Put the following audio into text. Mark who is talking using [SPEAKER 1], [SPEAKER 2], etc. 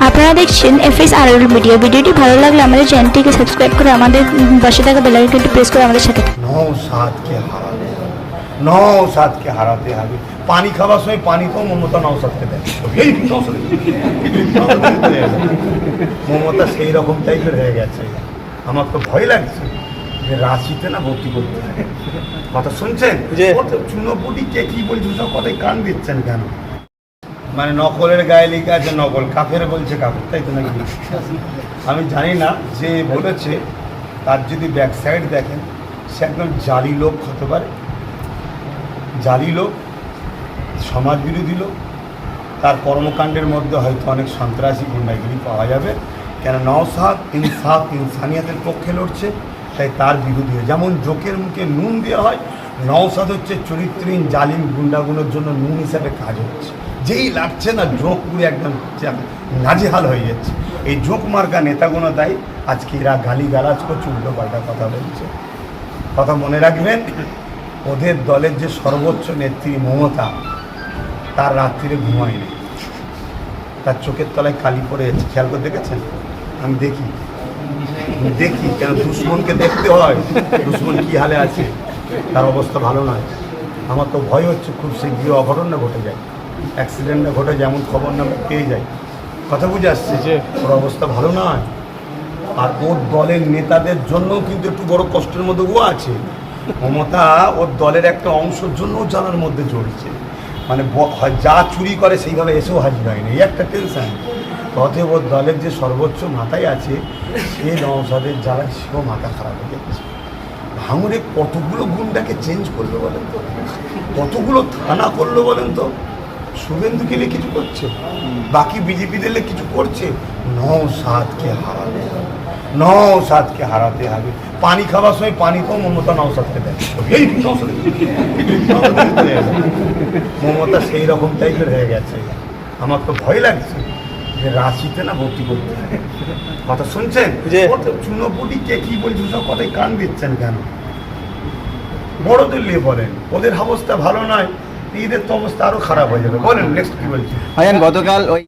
[SPEAKER 1] আপনারা দেখছেন F S আর media ভিডিওটি ভালো লাগলে আমাদের চ্যানেলটিকে সাবস্ক্রাইব করে আমাদের পাশে থাকা বেলাইকনটি প্রেস করে আমাদের সাথে থাকুন।
[SPEAKER 2] নौ সাতকে হারাতে হবে। নौ সাতকে হারাতে হবে। পানি খাবার সময় পানি তো মমতা নৌসাদকে দেয়। এই নওশাদ। মমতা সেই রকম টাইপের হয়ে গেছে। আমার তো ভয় লাগছে যে রাঁচিতে না ভর্তি করতে। কথা শুনছেন?
[SPEAKER 3] যে-
[SPEAKER 2] চুনোপুটি কে কি বলছে সব কথায় কান দিচ্ছেন কেন? মানে নকলের গায়ে লিখে আছে নকল। কাফের বলছে কাফের, তাই তো নাকি? আমি জানি না, যে বলেছে, তার যদি ব্যাক সাইড দেখেন, সে একদম জালি লোক হতে পারে। জালি লোক, সমাজ বিরোধী লোক। তার কর্মকাণ্ডের মধ্যে হয়তো অনেক সন্ত্রাসী, গুন্ডাগিরি পাওয়া যাবে। কেন নওসাদ ইনসাফ ইনসানিয়াতের পক্ষে লড়ছে। তাই তার বিরোধী যেমন জোকের মুখে নুন দেওয়া হয় নওসাদ হচ্ছে চরিত্রহীন, জালিম গুন্ডাগুলোর জন্য নুন হিসাবে কাজ হচ্ছে। যেই লাগছে না, জোঁক পুরো একদম নাজেহাল হয়ে যাচ্ছে। এই জোঁক মার্কা নেতাগুলো তাই, আজকে এরা গালি গালাজ করছে উল্টো পাল্টা কথা বলছে। কথা মনে রাখবেন, ওদের দলের যে সর্বোচ্চ নেত্রী মমতা, তার রাত্রিরে ঘুমায়নি। তার চোখের তলায় কালি পড়ে খেয়াল করে দেখেছেন? আমি দেখি। দেখি কেন দুশ্মনকে দেখতে হয় দুশ্মন কি হালে আছে তার অবস্থা ভালো নয়। আমার তো ভয় হচ্ছে খুব শীঘ্রই অঘটন না ঘটে যায়। অ্যাক্সিডেন্ট না ঘটে যেমন খবর না পেয়ে যায়। কথা বুঝে আসছে যে ওর অবস্থা ভালো নয়। আর ওর দলের নেতাদের জন্যও কিন্তু একটু বড় কষ্টের মধ্যে ও আছে। মমতা ওর দলের একটা অংশের জন্যও জানার মধ্যে চলছে মানে যা চুরি করে সেইভাবে এসেও হাজির হয়নি। এই একটা টেনশন অতএব দলের যে সর্বোচ্চ মাথায় আছে সে নওসাদের যারা সেও মাথা খারাপ হয়ে যাচ্ছে ভাঙড়ে কতগুলো গুন্ডাকে চেঞ্জ করল বলেন তো? কতগুলো থানা করল বলেন তো? শুভেন্দু গেলে কিছু করছে? বাকি বিজেপি দিলে কিছু করছে? নৌ সাতকে হারাতে হবে। নৌ সাতকে হারাতে হবে। পানি খাবার সময় পানি তো মমতা নৌসাদকে দেয়। এই মমতা সেই রকম টাইপের হয়ে গেছে। আমার তো ভয় লাগছে। যে রাঁচিতে না ভর্তি করতে কথা শুনছেন?
[SPEAKER 3] যে-
[SPEAKER 2] চুনোপুটি কে কি বলছে সব কথায় কান দিচ্ছেন কেন? বড়দের নিয়ে বলেন ওদের অবস্থা ভালো নয় ঈদের তো অবস্থা আরও খারাপ হয়ে যাবে। বলেন নেক্সট কি বলছি?
[SPEAKER 3] গতকাল ওই